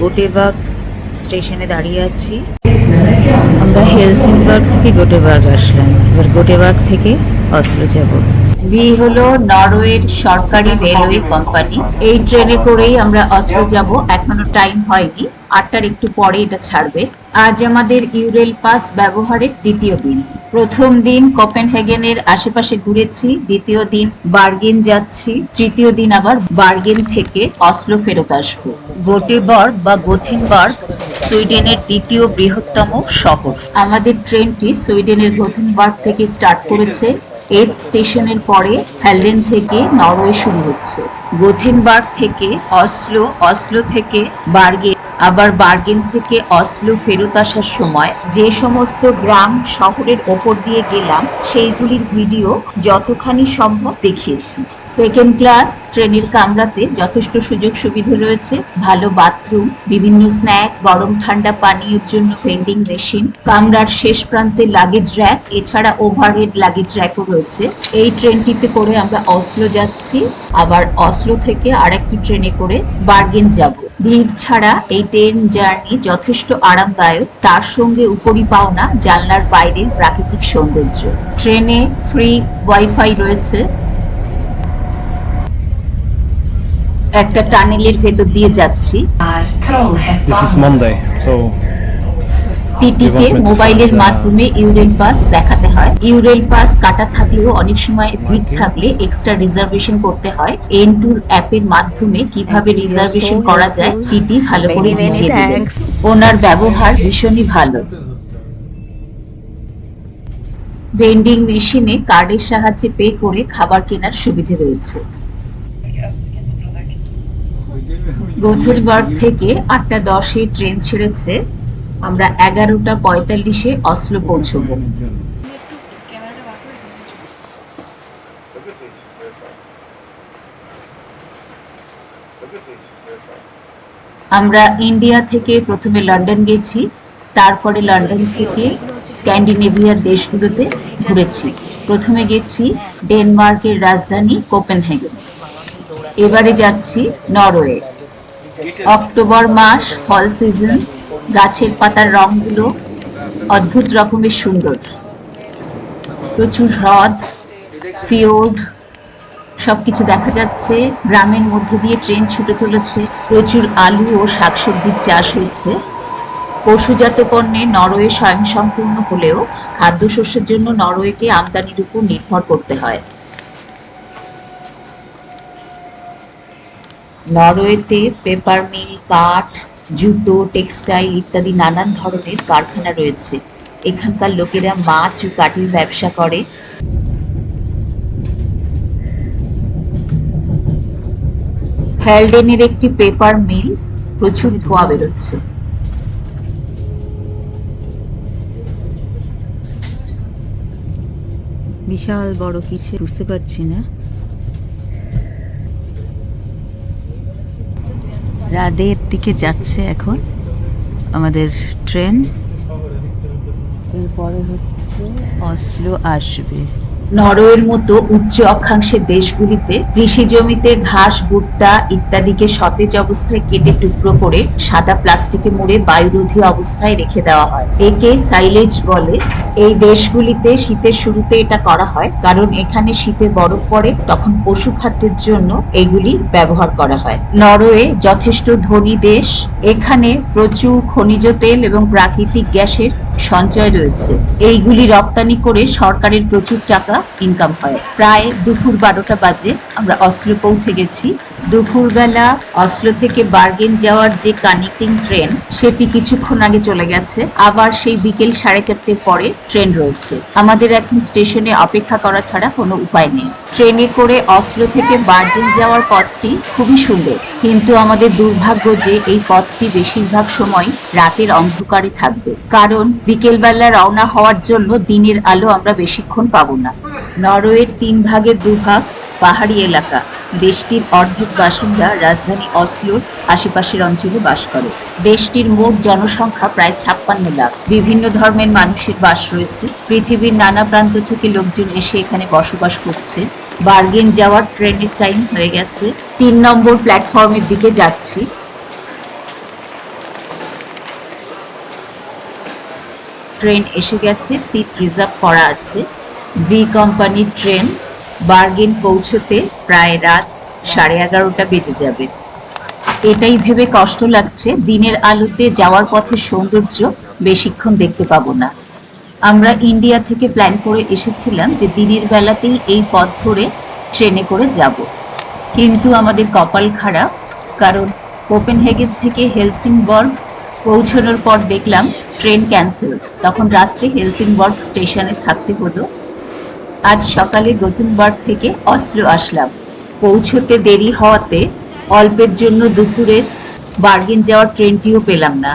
গোটেবাগ স্টেশনে দাঁড়িয়ে আছি। আমরা হেলসিনবার্গ থেকে গোটেবাগ আসলাম। এবার গোটেবাগ থেকে অসলো যাব। ভি হলো নরওয়ের সরকারি রেলওয়ে কোম্পানি। এই ট্রেনে করেই আমরা অসলো যাব। এখনও টাইম হয়নি। আটটার একটু পরে এটা ছাড়বে। আজ আমাদের ইউরেল পাস ব্যবহারের দ্বিতীয় দিন। প্রথম দিন কোপেনহেগেনের আশেপাশে ঘুরেছি, দ্বিতীয় দিন বার্গেন যাচ্ছি, তৃতীয় দিন আবার বার্গেন থেকে অসলো ফেরত আসব। গোটেবর্গ বা গোথেনবার্গ সুইডেনের দ্বিতীয় বৃহত্তম শহর। আমাদের ট্রেনটি সুইডেনের গোথেনবার্গ থেকে স্টার্ট করেছে এড স্টেশনের পরে হ্যালডেন থেকে নরওয়ে শুরু হচ্ছে। গোথেনবার্গ থেকে অসলো অসলো থেকে বার্গেন আবার বার্গেন থেকে অসলো ফেরত আসার সময় যে সমস্ত গ্রাম শহরের ওপর দিয়ে গেলাম, সেইগুলির ভিডিও যতখানি সম্ভব দেখিয়েছি। সেকেন্ড ক্লাস ট্রেনের কামরাতে যথেষ্ট সুযোগ সুবিধা রয়েছে। ভালো বাথরুম, বিভিন্ন স্ন্যাক্স, গরম ঠান্ডা পানীয়ের জন্য ভেন্ডিং মেশিন কামরার শেষ প্রান্তে লাগেজ র্যাক এছাড়া ওভারহেড লাগেজ র্যাকও রয়েছে। এই ট্রেনটিতে করে আমরা অসলো যাচ্ছি। আবার অসলো থেকে আরেকটি ট্রেনে করে বার্গেন যাব। ভিড় ছাড়া এই ট্রেন জার্নি যথেষ্ট আরামদায়ক তার সঙ্গে উপরি পাওনা জানলার বাইরের প্রাকৃতিক সৌন্দর্য। ট্রেনে ফ্রি ওয়াইফাই রয়েছে। একটা টানেলের ভেতর দিয়ে যাচ্ছি। This is Monday, so টিটিকে মোবাইলের মাধ্যমে ইউরেল পাস দেখাতে হয়। ইউরেল পাস কাটা থাকলেও অনেক সময় ভিড় থাকলে এক্সট্রা রিজার্ভেশন করতে হয়। এন টুর অ্যাপের মাধ্যমে কীভাবে রিজার্ভেশন করা যায় টিটি ভালো করে বুঝিয়ে দিলেন ওনার ব্যবহার ভীষণই ভালো। ভেন্ডিং মেশিনে কার্ডের সাহায্যে পে করে খাবার কেনার সুবিধে রয়েছে। গোথেলবার্গ থেকে আটটা দশে ট্রেন ছেড়েছে। আমরা এগারোটা পঁয়তাল্লিশে অসলো পৌঁছবো। আমরা ইন্ডিয়া থেকে প্রথমে লন্ডন গেছি, তারপরে লন্ডন থেকে স্ক্যান্ডিনেভিয়ার দেশগুলোতে ঘুরেছি। প্রথমে গেছি ডেনমার্কের রাজধানী কোপেনহেগেন। এবারে যাচ্ছি নরওয়ে। অক্টোবর মাস ফল সিজন গাছের পাতার রংগুলো অদ্ভুত রকমের সুন্দর। প্রচুর হ্রদ ফিওর্ড সবকিছু দেখা যাচ্ছে। গ্রামের মধ্যে দিয়ে ট্রেন ছুটে চলেছে। প্রচুর আলু ও শাকসবজির চাষ হয়েছে। পশুজাত পণ্যে নরওয়ে স্বয়ংসম্পূর্ণ হলেও খাদ্যশস্যের জন্য নরওয়েকে আমদানির উপর নির্ভর করতে হয়। নরওয়েতে পেপার মিল, কাঠ জুতো, টেক্সটাইল ইত্যাদি নানান ধরনের কারখানা রয়েছে। এখানকার লোকেরা মাছ ও কাঠের ব্যবসা করে। হ্যালডেনের একটি পেপার মিল প্রচুর ধোঁয়া বেরোচ্ছে। বিশাল বড় কিছু বুঝতে পারছি না। রাদের দিকে যাচ্ছে এখন আমাদের ট্রেন। এরপরে হচ্ছে অসলো আসবে। নরওয়ের মতো উচ্চ অক্ষাংশের দেশগুলিতে কৃষি জমিতে ঘাস, ভুট্টা ইত্যাদিকে সতেজ অবস্থায় কেটে টুকরো করে সাদা প্লাস্টিকে মুড়ে বায়ুরোধী অবস্থায় রেখে দেওয়া হয়। একে সাইলেজ বলে। এই দেশগুলিতে শীতের শুরুতে এটা করা হয়, কারণ এখানে শীতে বরফ পড়ে, তখন পশু খাদ্যের জন্য এগুলি ব্যবহার করা হয়। নরওয়ে যথেষ্ট ধনী দেশ। এখানে প্রচুর খনিজ তেল এবং প্রাকৃতিক গ্যাসের সঞ্চয় রয়েছে। এইগুলি রপ্তানি করে সরকারের প্রচুর টাকা ইনকাম হয়। প্রায় দুপুর বারোটা বাজে আমরা অসলো পৌঁছে গেছি। দুপুরবেলা অসলো থেকে বার্গেন যাওয়ার যে কানেক্টিং ট্রেন সেটি কিছুক্ষণ আগে চলে গেছে। আবার সেই বিকেল সাড়ে চারটের পরে ট্রেন রয়েছে। আমাদের এখন স্টেশনে অপেক্ষা করা ছাড়া কোনো উপায় নেই। ট্রেনে করে অসলো থেকে বার্জিন যাওয়ার পথটি খুবই সুন্দর। কিন্তু আমাদের দুর্ভাগ্য যে এই পথটি বেশিরভাগ সময় রাতের অন্ধকারে থাকবে। কারণ বিকেলবেলা রওনা হওয়ার জন্য দিনের আলো আমরা বেশিক্ষণ পাবো না। নরওয়ের তিন ভাগের দুভাগ পাহাড়ি এলাকা। দেশটির অর্ধেক বাসিন্দা রাজধানী অসলোর আশেপাশের অঞ্চলে বাস করে। দেশটির মোট জনসংখ্যা প্রায় ছাপ্পান্ন লাখ। বিভিন্ন ধর্মের মানুষের বাস রয়েছে। পৃথিবীর নানা প্রান্ত থেকে লোকজন এসে এখানে বসবাস করছে। বার্গেন যাওয়ার ট্রেনের টাইম হয়ে গেছে। তিন নম্বর প্ল্যাটফর্মের দিকে যাচ্ছি। ট্রেন এসে গেছে, সিট রিজার্ভ করা আছে। ভি কোম্পানির ট্রেন বার্গেন পৌঁছতে প্রায় রাত সাড়ে এগারোটা বেজে যাবে। এটাই ভেবে কষ্ট লাগছে, দিনের আলোতে যাওয়ার পথে সৌন্দর্য বেশিক্ষণ দেখতে পাবো না। আমরা ইন্ডিয়া থেকে প্ল্যান করে এসেছিলাম যে দিনের বেলাতেই এই পথ ধরে ট্রেনে করে যাব। কিন্তু আমাদের কপাল খারাপ, কারণ কোপেনহেগেন থেকে হেলসিংবর্গ পৌঁছানোর পর দেখলাম ট্রেন ক্যান্সেল তখন রাত্রে হেলসিংবর্গ স্টেশনে থাকতে হলো। আজ সকালে গতুনবার্গ থেকে অস্ত্র আসলাম। পৌঁছতে দেরি হওয়াতে অল্পের জন্য দুপুরের বার্গেন যাওয়ার ট্রেনটিও পেলাম না।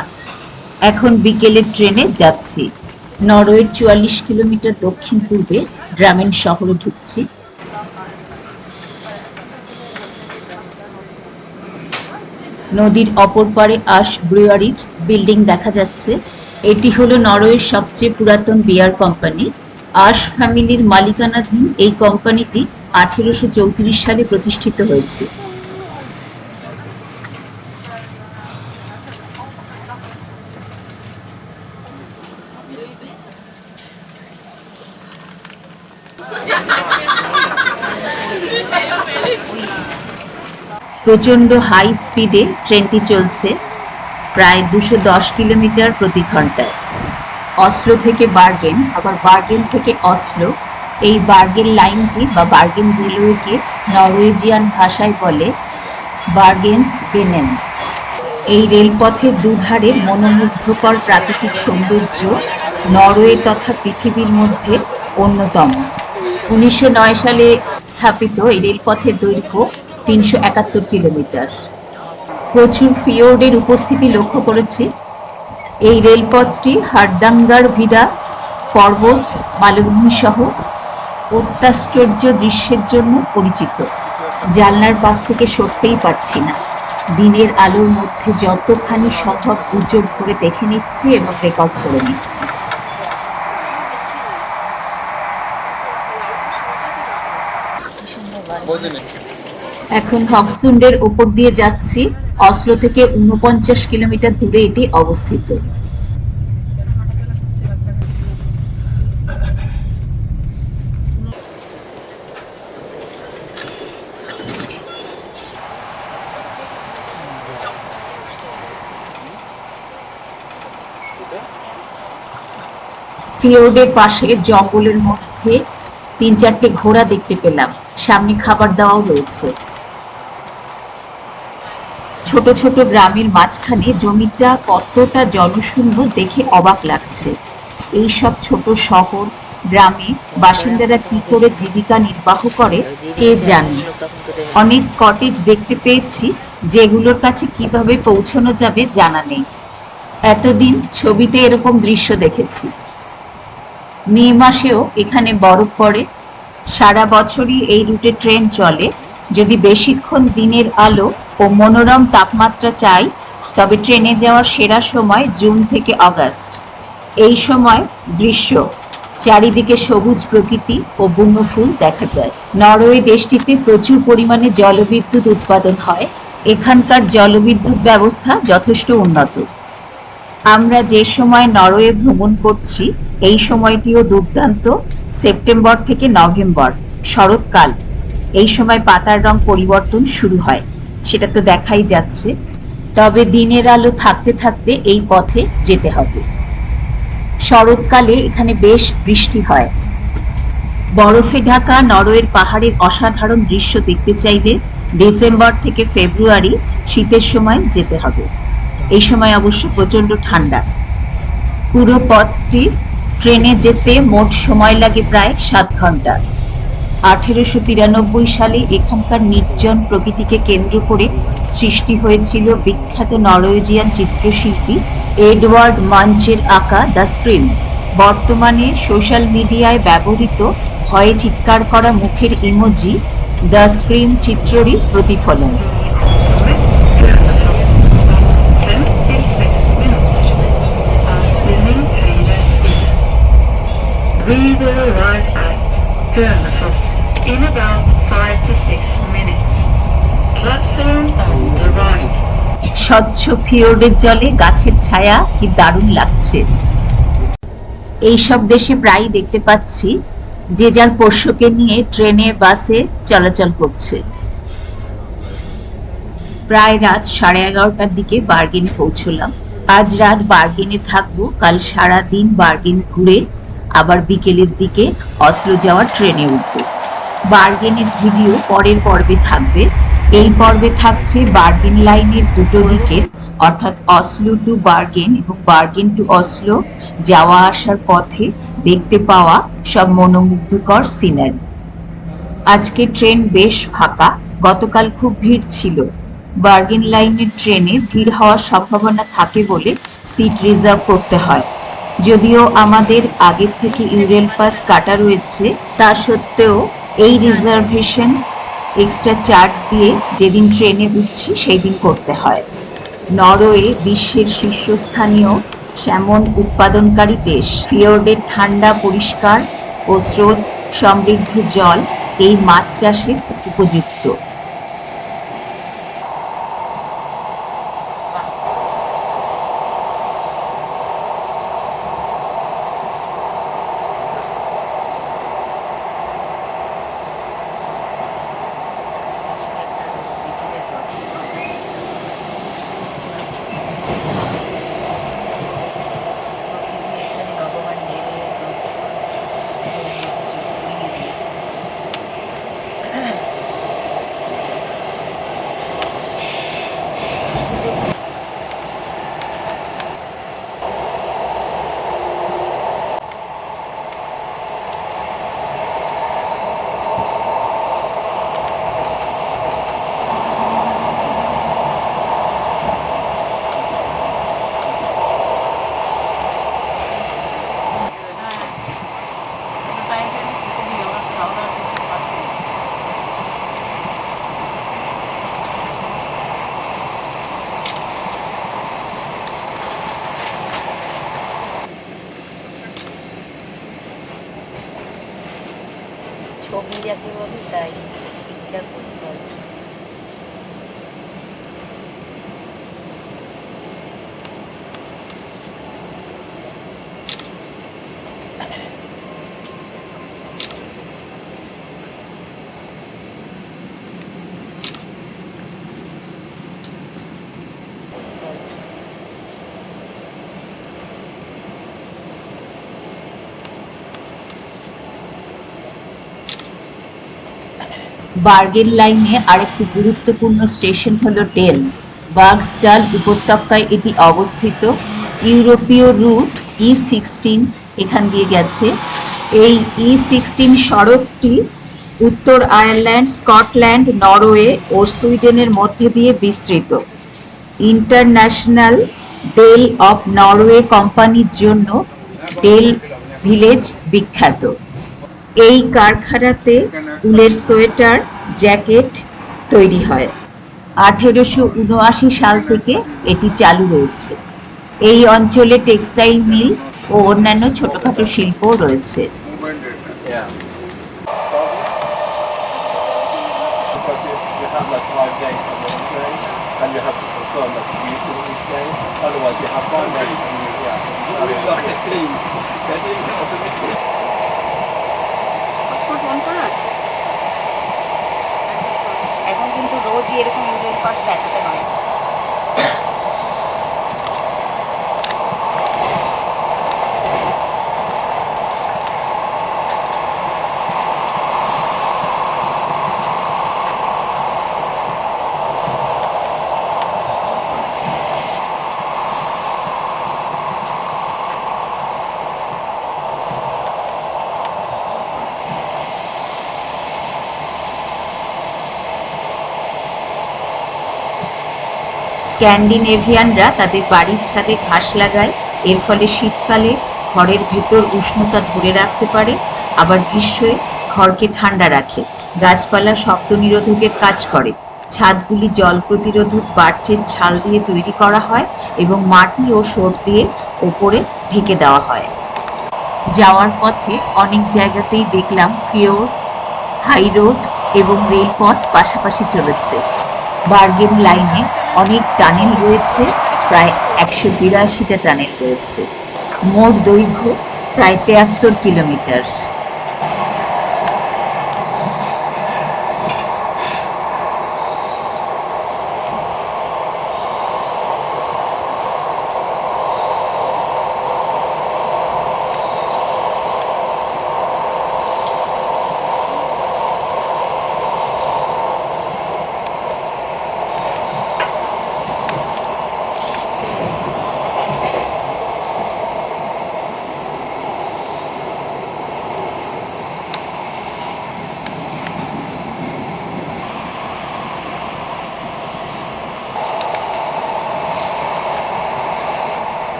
এখন বিকেলের ট্রেনে যাচ্ছি। নরওয়ের চুয়াল্লিশ কিলোমিটার দক্ষিণ পূর্বে গ্রামীণ শহরে ঢুকছি। নদীর অপর পারে আশ ব্রুয়ারির বিল্ডিং দেখা যাচ্ছে। এটি হলো নরওয়ের সবচেয়ে পুরাতন বিয়ার কোম্পানি। আশ ফ্যামিলির মালিকানাধীন এই কোম্পানিটি আঠেরোশো চৌত্রিশ সালে প্রতিষ্ঠিত হয়েছে। প্রচণ্ড হাই স্পিডে ট্রেনটি চলছে, প্রায় দুশো দশ কিলোমিটার প্রতি ঘন্টায়। অসলো থেকে বার্গেন আবার বার্গেন থেকে অসলো। এই বার্গেন লাইনটি বা বার্গেন রেলওয়েকে নরওয়েজিয়ান ভাষায় বলে বার্গেন্স বেনেন এই রেলপথের দুধারে মনোমুগ্ধকর প্রাকৃতিক সৌন্দর্য নরওয়ে তথা পৃথিবীর মধ্যে অন্যতম। উনিশশো নয় সালে স্থাপিত এই রেলপথের দৈর্ঘ্য তিনশো একাত্তর কিলোমিটার। প্রচুর ফিওর্ডের উপস্থিতি লক্ষ্য করেছি। এই রেলপথটি হারদাঙ্গার ভিদা পর্বত, মালভূমি সহ অত্যাশ্চর্য দৃশ্যের জন্য পরিচিত। জানলার পাশ থেকে সরতেই পারছি না। দিনের আলোর মধ্যে যতখানি সম্ভব উজ্জ্বল করে দেখে নিচ্ছি এবং রেকর্ড করে নিচ্ছি। এখন হকসুন্ডের ওপর দিয়ে যাচ্ছি। অসলো থেকে উনপঞ্চাশ কিলোমিটার দূরে এটি অবস্থিত। ফিওর্ডের পাশে জঙ্গলের মধ্যে তিন চারটে ঘোড়া দেখতে পেলাম। সামনে খাবার দেওয়াও রয়েছে। ছোট ছোট গ্রামের মাঝখানে জমিটা কতটা জনশূন্য দেখে অবাক লাগছে। এই সব ছোট শহর, গ্রামে বাসিন্দারা কি করে জীবিকা নির্বাহ করে, কে জানে? অনেক কটেজ দেখতে পেয়েছি, যেগুলোর কাছে কীভাবে পৌঁছানো যাবে জানা নেই। এতদিন ছবিতে এরকম দৃশ্য দেখেছি। মে মাসেও এখানে বরফ পড়ে। সারা বছরই এই রুটে ট্রেন চলে। যদি বেশিক্ষণ দিনের আলো ও মনোরম তাপমাত্রা চাই, তবে ট্রেনে যাওয়ার সেরা সময় জুন থেকে অগাস্ট। এই সময় গ্রীষ্ম, চারিদিকে সবুজ প্রকৃতি ও বন্যফুল দেখা যায়। নরওয়ে দেশটিতে প্রচুর পরিমাণে জলবিদ্যুৎ উৎপাদন হয়। এখানকার জলবিদ্যুৎ ব্যবস্থা যথেষ্ট উন্নত। আমরা যে সময় নরওয়ে ভ্রমণ করছি, এই সময়টিও দুর্দান্ত, সেপ্টেম্বর থেকে নভেম্বর, শরৎকাল। এই সময় পাতার রং পরিবর্তন শুরু হয়। সেটা তো দেখাই যাচ্ছে। তবে দিনের আলো থাকতে থাকতে এই পথে যেতে হবে। শরৎকালে এখানে বেশ বৃষ্টি হয়। বরফে ঢাকা নরওয়ের পাহাড়ের অসাধারণ দৃশ্য দেখতে চাইলে ডিসেম্বর থেকে ফেব্রুয়ারি শীতের সময় যেতে হবে। এই সময় অবশ্য প্রচণ্ড ঠান্ডা। পুরো পথটি ট্রেনে যেতে মোট সময় লাগে প্রায় সাত ঘণ্টা। আঠেরোশো তিরানব্বই সালে এখানকার নির্জন প্রকৃতিকে কেন্দ্র করে সৃষ্টি হয়েছিল বিখ্যাত নরওয়েজিয়ান চিত্রশিল্পী এডওয়ার্ড মাঞ্চের আঁকা দ্য স্ক্রিন বর্তমানে সোশ্যাল মিডিয়ায় ব্যবহৃত ভয়ে চিৎকার করা মুখের ইমোজি দ্য স্ক্রিন চিত্ররই প্রতিফলন. We will arrive at Hønefoss in about five to six minutes. Platform on the right. স্বচ্ছ ফিওর্ডের জলে গাছের ছায়া কি দারুণ লাগছে এই সব দেশে প্রায়ই দেখতে পাচ্ছি যে যার পোষ্যকে নিয়ে ট্রেনে, বাসে চলাচল করছে প্রায় রাত সাড়ে এগারোটার দিকে বার্গেনে পৌঁছলাম আজ রাত বার্গেনে থাকব, কাল সারা দিন বার্গেন ঘুরে আবার বিকেলের দিকে অসলো যাওয়ার ট্রেনে উঠবো বার্গেনের ভিডিও পরের পর্বে থাকবে। এই পর্বে থাকছে বার্গেন লাইনের দুটো দিকের, অর্থাৎ অসলো টু বার্গেন এবং বার্গেন টু অসলো যাওয়া আসার পথে দেখতে পাওয়া সব মনোমুগ্ধকর সিনারি। আজকে ট্রেন বেশ ফাঁকা, গতকাল খুব ভিড় ছিল। বার্গেন লাইনের ট্রেনে ভিড় হওয়ার সম্ভাবনা থাকে বলে সিট রিজার্ভ করতে হয়। যদিও আমাদের আগের থেকে ইউরেল পাস কাটা রয়েছে, তা সত্ত্বেও এই রিজার্ভেশন এক্সট্রা চার্জ দিয়ে যেদিন ট্রেনে উঠছি সেই দিন করতে হয়। নরওয়ে বিশ্বের শীর্ষস্থানীয় স্যামন উৎপাদনকারী দেশ। ফিওর্ডের ঠান্ডা পরিষ্কার ও স্রোত সমৃদ্ধ জল এই মাছ চাষের উপযুক্ত। বলি তাই পিকচার পোস্ট করে পোস্ট করে বার্গেন লাইনে আরেকটি গুরুত্বপূর্ণ স্টেশন হলো ডেল। বার্গস্টাল উপত্যকায় এটি অবস্থিত। ইউরোপীয় রুট ই সিক্সটিন এখান দিয়ে গেছে। এই ই সিক্সটিন সড়কটি উত্তর আয়ারল্যান্ড, স্কটল্যান্ড, নরওয়ে ও সুইডেনের মধ্যে দিয়ে বিস্তৃত। ইন্টারন্যাশনাল ডেল অফ নরওয়ে কোম্পানির জন্য ডেল ভিলেজ বিখ্যাত। এই কারখানাতে উলের সোয়েটার, জ্যাকেট তৈরি হয়। আঠেরোশো উনআশি সাল থেকে এটি চালু রয়েছে এই অঞ্চলে টেক্সটাইল মিল ও অন্যান্য ছোটখাটো শিল্পও রয়েছে। ইউরিয়াল পাস দেখাতে হয় স্ক্যান্ডিনেভিয়ানরা তাদের বাড়ির ছাদে ঘাস লাগায়। এর ফলে শীতকালে ঘরের ভেতর উষ্ণতা ধরে রাখতে পারে, আবার গ্রীষ্মে ঘরকে ঠান্ডা রাখে। গাছপালা শব্দ নিরোধকের কাজ করে। ছাদগুলি জল প্রতিরোধক বার্চের ছাল দিয়ে তৈরি করা হয় এবং মাটি ও সোট দিয়ে ওপরে ঢেকে দেওয়া হয়। যাওয়ার পথে অনেক জায়গাতেই দেখলাম ফিওর হাই রোড এবং রেলপথ পাশাপাশি চলেছে। বার্গেন লাইনে অনেক টানেল রয়েছে প্রায় একশো বিরাশিটা টানেল রয়েছে। মোট দৈর্ঘ্য প্রায় তেয়াত্তর কিলোমিটার।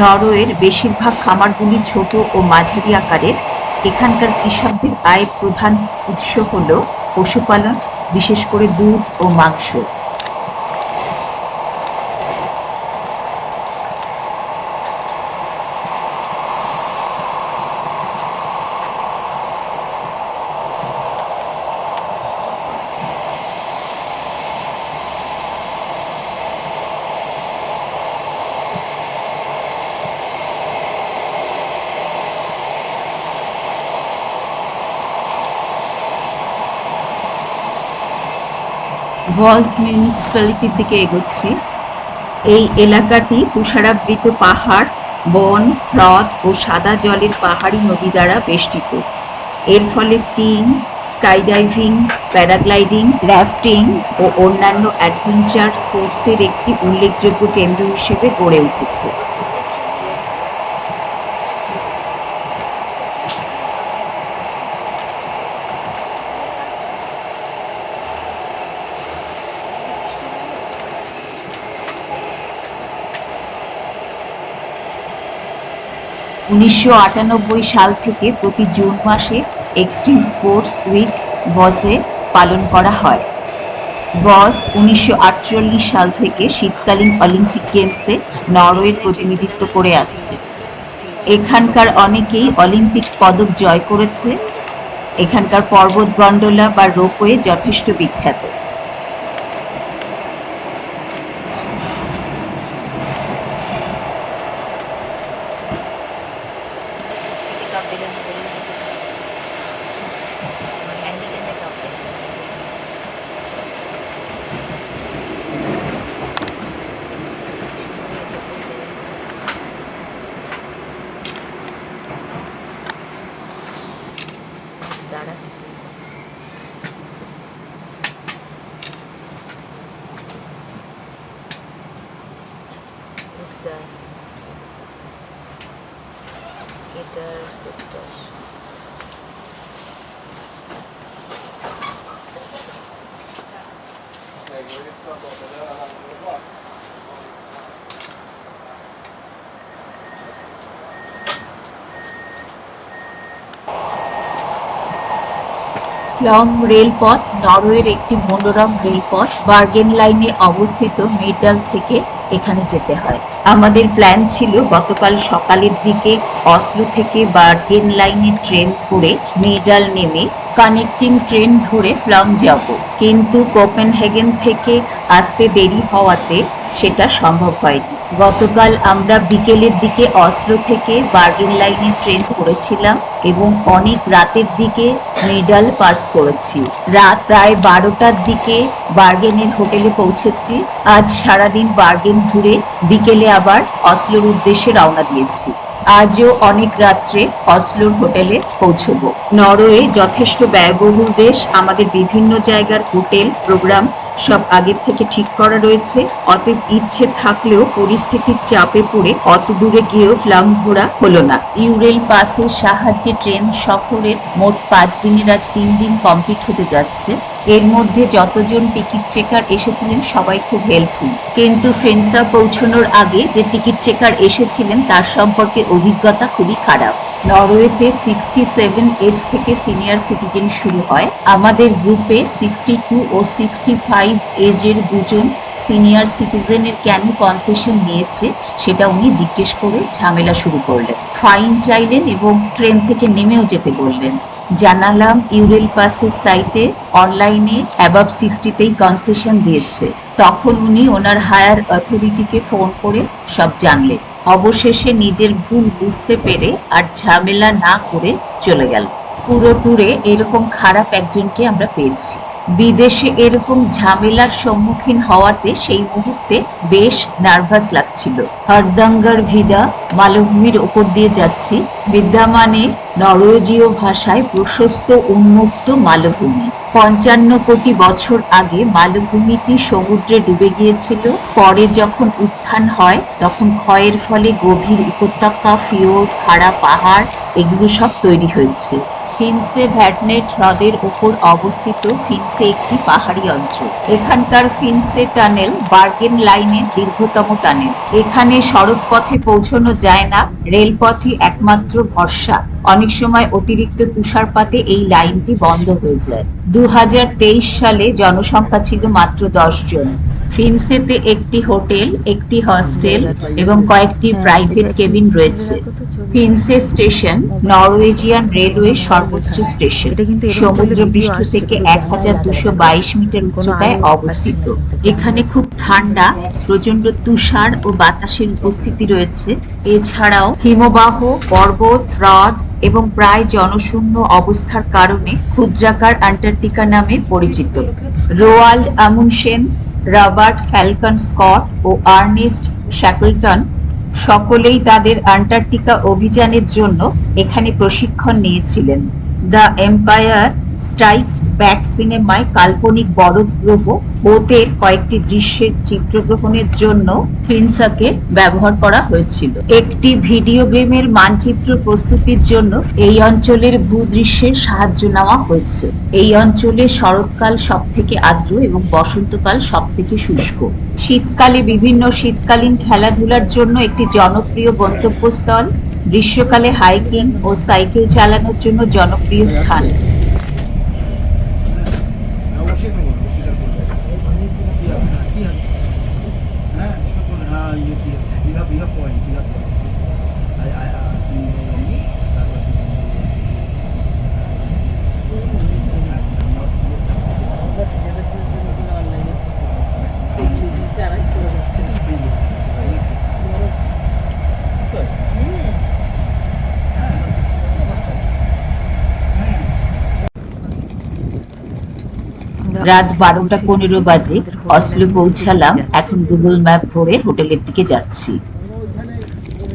নরওয়ের বেশিরভাগ খামারগুলি ছোট ও মাঝারি আকারের। এখানকার কৃষকদের আয়ের প্রধান উৎস হল পশুপালন, বিশেষ করে দুধ ও মাংস। ভলস মিউনিসিপ্যালিটির দিকে এগোচ্ছি। এই এলাকাটি তুষারাবৃত পাহাড়, বন, হ্রদ ও সাদা জলের পাহাড়ি নদী দ্বারা বেষ্টিত। এর ফলে স্কিইং, স্কাইডাইভিং, প্যারাগ্লাইডিং র্যাফটিং ও অন্যান্য অ্যাডভেঞ্চার স্পোর্টসের একটি উল্লেখযোগ্য কেন্দ্র হিসেবে গড়ে উঠেছে। উনিশশো আটানব্বই সাল থেকে প্রতি জুন মাসে এক্সট্রিম স্পোর্টস উইক ভসে পালন করা হয়। ভস উনিশশো আটচল্লিশ সাল থেকে শীতকালীন অলিম্পিক গেমসে নরওয়ের প্রতিনিধিত্ব করে আসছে। এখানকার অনেকেই অলিম্পিক পদক জয় করেছে। এখানকার পর্বত গন্ডোলা বা রোপওয়ে যথেষ্ট বিখ্যাত। ফ্লম রেলপথ, নরওয়ের একটি মনোরম রেলপথ, বার্গেন লাইনে অবস্থিত মেডাল থেকে এখানে যেতে হয়। আমাদের প্ল্যান ছিল গতকাল সকালের দিকে অসলো থেকে বার্গেন লাইনে ট্রেন ধরে মেডাল নেমে কানেক্টিং ট্রেন ধরে ফ্লম যাব। কিন্তু কোপেনহেগেন থেকে আসতে দেরি হওয়াতে সেটা সম্ভব হয়নি। গতকাল আমরা বিকেলের দিকে অসলো থেকে বার্গেন লাইনে ট্রেন করেছিলাম এবং অনেক রাতের দিকে মেডাল পাস করেছি। রাত প্রায় বারোটার দিকে বার্গেনের হোটেলে পৌঁছেছি। আজ সারাদিন বার্গেন ঘুরে বিকেলে আবার অসলোর উদ্দেশ্যে রওনা দিয়েছি। আজও অনেক রাত্রে অসলোর হোটেলে পৌঁছবো। নরওয়ে যথেষ্ট ব্যয়বহুল দেশ। আমাদের বিভিন্ন জায়গার হোটেল, প্রোগ্রাম সব আগের থেকে ঠিক করা রয়েছে। অতএব ইচ্ছে থাকলেও পরিস্থিতির চাপে পড়ে অত দূরে গিয়েও ফ্লাম ঘোরা হলো না। ইউরেল পাসের সাহায্যে ট্রেন সফরের মোট পাঁচ দিনের আজ তিন দিন কমপ্লিট হতে যাচ্ছে। এর মধ্যে যতজন টিকিট চেকার এসেছিলেন, সবাই খুব হেল্পফুল কিন্তু ফেন্সা পৌঁছানোর আগে যে টিকিট চেকার এসেছিলেন, তার সম্পর্কে অভিজ্ঞতা খুবই খারাপ। নরওয়েতে সিক্সটি সেভেন এজ থেকে সিনিয়র সিটিজেন শুরু হয়। আমাদের গ্রুপে সিক্সটি টু ও সিক্সটি ফাইভ এজের দুজন সিনিয়র সিটিজেনের কেন কনসেশন নিয়েছে, সেটা উনি জিজ্ঞেস করে ঝামেলা শুরু করলেন। ফাইন চাইলেন এবং ট্রেন থেকে নেমেও যেতে বললেন। জানালাম ইউরেল পাসের সাইটে অনলাইনে অ্যাবাব সিক্সটিতেই কনসেশন দিয়েছে। তখন উনি ওনার হায়ার অথরিটিকে ফোন করে সব জানলেন। অবশেষে নিজের ভুল বুঝতে পেরে আর ঝামেলা না করে চলে গেল। পুরো ট্যুরে এরকম খারাপ একজনকে আমরা পেয়েছি। বিদেশে এরকম ঝামেলার সম্মুখীন হওয়াতে সেই মুহূর্তে বেশ নার্ভাস লাগছিল। হরদঙ্গার ভিদা মালভূমির ওপর দিয়ে যাচ্ছি। বিদ্যমানে নরওয়েজীয় ভাষায় প্রশস্ত উন্মুক্ত মালভূমি। পঞ্চান্ন কোটি বছর আগে মালভূমিটি সমুদ্রে ডুবে গিয়েছিল। পরে যখন উত্থান হয়, তখন ক্ষয়ের ফলে গভীর উপত্যকা ফিওর্ড খাড়া পাহাড়, এগুলো সব তৈরি হয়েছে। ফিনসে ভ্যাটনেট হ্রদের উপর অবস্থিত ফিনসে একটি পাহাড়ি অঞ্চল। এখানকার ফিনসে টানেল বার্গেন লাইনের দীর্ঘতম টানেল। এখানে সড়ক পথে পৌঁছানো যায় না, রেলপথই একমাত্র ভরসা। অনেক সময় অতিরিক্ত তুষারপাতে এই লাইনটি বন্ধ হয়ে যায়। দু হাজার তেইশ সালে জনসংখ্যা ছিল মাত্র দশ জন। ফিনসেতে একটি হোটেল একটি হস্টেল এবং কয়েকটি প্রাইভেট কেবিন রয়েছে। ফিনসে স্টেশন নরওয়েজিয়ান রেলওয়ে সর্বোচ্চ স্টেশন। কিন্তু এরকম সমুদ্র পৃষ্ঠ থেকে এক হাজার দুশো বাইশ মিটার উচ্চতায় অবস্থিত। এখানে খুব ঠান্ডা প্রচণ্ড তুষার ও বাতাসের উপস্থিতি রয়েছে। এছাড়াও হিমবাহ পর্বত হ্রদ এবং প্রায় জনশূন্য অবস্থার কারণে ক্ষুদ্রাকার আন্টার্কটিকা নামে পরিচিত। Roald Amundsen Robert Falcon Scott ও আর্নেস্ট শ্যাকলটন সকলেই তাদের আন্টার্কটিকা অভিযানের জন্য এখানে প্রশিক্ষণ নিয়েছিলেন। দ্য এম্পায়ার স্ট্রাইকস ব্যাক সিনেমায় কাল্পনিক বরফ গ্রহ বোতের কয়েকটি দৃশ্যের চিত্রগ্রহণের জন্য ফিনসাকে ব্যবহার করা হয়েছিল। একটি ভিডিও গেমের মানচিত্র প্রস্তুতির জন্য এই অঞ্চলের ভূদৃশ্যের সাহায্য নেওয়া হয়েছে। এই অঞ্চলে শরৎকাল সব থেকে আর্দ্র এবং বসন্তকাল সব থেকে শুষ্ক। শীতকালে বিভিন্ন শীতকালীন খেলাধুলার জন্য একটি জনপ্রিয় গন্তব্যস্থল, গ্রীষ্মকালে হাইকিং ও সাইকেল চালানোর জন্য জনপ্রিয় স্থান। রাত বারোটা পনেরো বাজে অসলো পৌঁছালাম এখন গুগল ম্যাপ ধরে হোটেলের দিকে যাচ্ছি।